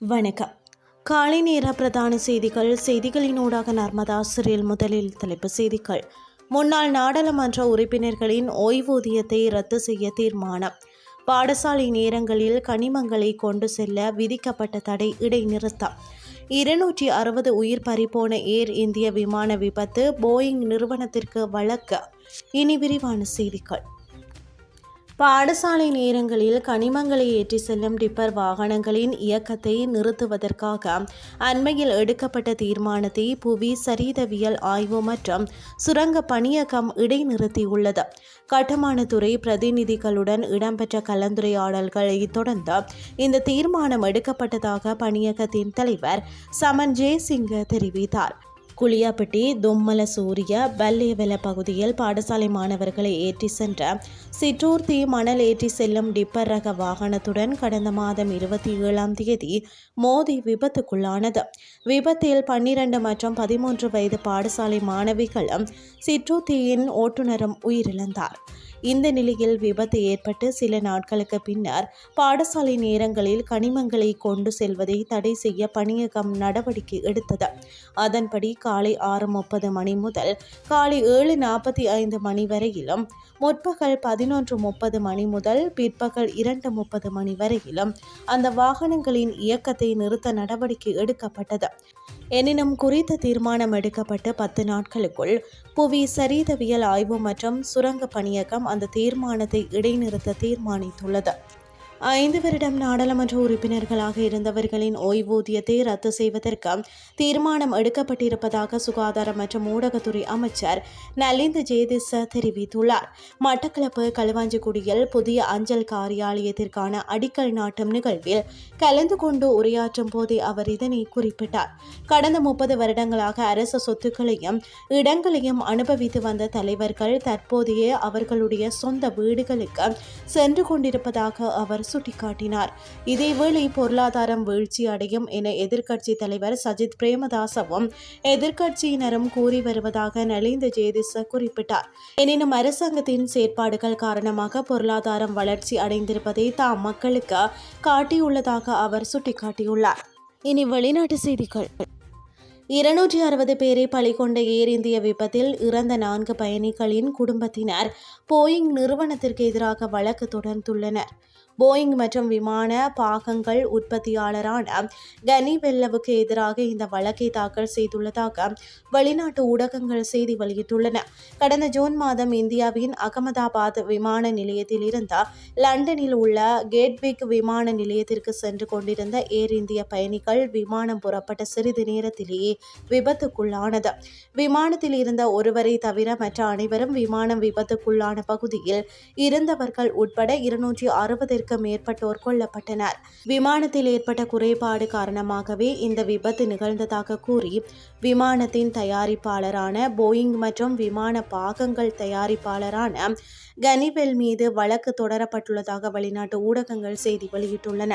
வணக்கம். காலை நேர பிரதான செய்திகள். செய்திகளினூடாக நர்மதா சிறில் முதலில் தலைப்பு செய்திகள். முன்னாள் நாடாளுமன்ற உறுப்பினர்களின் ஓய்வூதியத்தை ரத்து செய்ய தீர்மானம். பாடசாலை நேரங்களில் கனிமங்களை கொண்டு செல்ல விதிக்கப்பட்ட தடை இடைநிறுத்தம். இருநூற்றி அறுபது உயிர் பறிபோன ஏர் இந்திய விமான விபத்து போயிங் நிறுவனத்திற்கு வழக்கு. இனி விரிவான செய்திகள். பாடசாலை நேரங்களில் கனிமங்களை ஏற்றி செல்லும் டிப்பர் வாகனங்களின் இயக்கத்தை நிறுத்துவதற்காக அண்மையில் எடுக்கப்பட்ட தீர்மானத்தை புவி சரீதவியல் ஆய்வு மற்றும் சுரங்க பணியகம் இடைநிறுத்தியுள்ளது. கட்டுமானத்துறை பிரதிநிதிகளுடன் இடம்பெற்ற கலந்துரையாடல்களை தொடர்ந்து இந்த தீர்மானம் எடுக்கப்பட்டதாக பணியகத்தின் தலைவர் சமன் ஜெயசிங்க தெரிவித்தார். குளியாப்பட்டி தும்மல சூரிய பல்லேவல பகுதியில் பாடசாலை மாணவர்களை ஏற்றி சென்ற சிற்றூர் தீ மணல் ஏற்றி செல்லும் டிப்பர் ரக வாகனத்துடன் கடந்த மாதம் இருபத்தி ஏழாம் தேதி மோதி விபத்துக்குள்ளானது. விபத்தில் பன்னிரண்டு மற்றும் பதிமூன்று வயது பாடசாலை மாணவிகளும் சிற்றூர் தீயின் ஓட்டுநரும் உயிரிழந்தார். இந்த நிலையில் விபத்து ஏற்பட்டு சில நாட்களுக்கு பின்னர் பாடசாலை நேரங்களில் கனிமங்களை கொண்டு செல்வதை தடை செய்ய பணியகம் நடவடிக்கை எடுத்தது. அதன்படி காலை ஆறு முப்பது மணி முதல் காலை ஏழு நாற்பத்தி ஐந்து மணி வரையிலும் முற்பகல் பதினொன்று முப்பது மணி முதல் பிற்பகல் இரண்டு முப்பது மணி வரையிலும் அந்த வாகனங்களின் இயக்கத்தை நிறுத்த நடவடிக்கை எடுக்கப்பட்டது. எனினும் குறித்த தீர்மானம் எடுக்கப்பட்டு பத்து நாட்களுக்குள் புவி சரீதவியல் ஆய்வு மற்றும் சுரங்க பணியகம் அந்த தீர்மானத்தை இடைநிறுத்த தீர்மானித்துள்ளது. ஐந்து வருடம் நாடாளுமன்ற உறுப்பினர்களாக இருந்தவர்களின் ஓய்வூதியத்தை ரத்து செய்வதற்கு தீர்மானம் எடுக்கப்பட்டிருப்பதாக சுகாதார மற்றும் ஊடகத்துறை அமைச்சர் நலிந்த ஜேதிச தெரிவித்துள்ளார். மட்டக்களப்பு களுவாஞ்சிக்குடியில் புதிய அஞ்சல் காரியாலயத்திற்கான அடிக்கல் நாட்டும் நிகழ்வில் கலந்து கொண்டு உரையாற்றும் போதே அவர் இதனை குறிப்பிட்டார். கடந்த முப்பது வருடங்களாக அரசு சொத்துக்களையும் இடங்களையும் அனுபவித்து வந்த தலைவர்கள் தற்போதைய அவர்களுடைய சொந்த வீடுகளுக்கு சென்று கொண்டிருப்பதாக அவர் சுட்டிக்காட்டினார். இதேவேளை பொருளாதாரம் வீழ்ச்சி அடையும் என எதிர்க்கட்சி தலைவர் சஜித் பிரேமதாசவும் எதிர்க்கட்சியினரும் கூறி வருவதாக நலிந்த ஜேதிச குறிப்பிட்டார். எனினும் அரசாங்கத்தின் செயற்பாடுகள் காரணமாக பொருளாதாரம் வளர்ச்சி அடைந்திருப்பதை தாம் மக்களுக்கு காட்டியுள்ளதாக அவர் சுட்டிக்காட்டியுள்ளார். இனி வெளிநாட்டு செய்திகள். இருநூற்றி அறுபது பேரை பலி கொண்ட ஏர் இந்திய விபத்தில் இறந்த நான்கு பயணிகளின் குடும்பத்தினர் போயிங் நிறுவனத்திற்கு எதிராக வழக்கு தொடர்ந்துள்ளனர் போயிங் மற்றும் விமான பாகங்கள் உற்பத்தியாளரான கனி வெல்லவுக்கு எதிராக இந்த வழக்கை தாக்கல் செய்துள்ளதாக வெளிநாட்டு ஊடகங்கள் செய்தி வெளியிட்டுள்ளன. கடந்த ஜூன் மாதம் இந்தியாவின் அகமதாபாத் விமான நிலையத்தில் இருந்த லண்டனில் உள்ள கேட்விக் விமான நிலையத்திற்கு சென்று கொண்டிருந்த ஏர் இந்திய பயணிகள் விமானம் புறப்பட்ட சிறிது நேரத்திலேயே விபத்துக்குள்ளானது. விமானத்தில் இருந்த ஒருவரை தவிர மற்ற அனைவரும் விமானம் விபத்துக்குள்ளான பகுதியில் இருந்தவர்கள் உட்பட இருநூற்றி அறுபதிற்கும் மேற்பட்டோர் கொல்லப்பட்டனர். விமானத்தில் ஏற்பட்ட குறைபாடு காரணமாகவே இந்த விபத்து நிகழ்ந்ததாக கூறி விமானத்தின் தயாரிப்பாளரான போயிங் மற்றும் விமான பாகங்கள் தயாரிப்பாளரான கனிவெல் மீது வழக்கு தொடரப்பட்டுள்ளதாக வெளிநாட்டு ஊடகங்கள் செய்தி வெளியிட்டுள்ளன.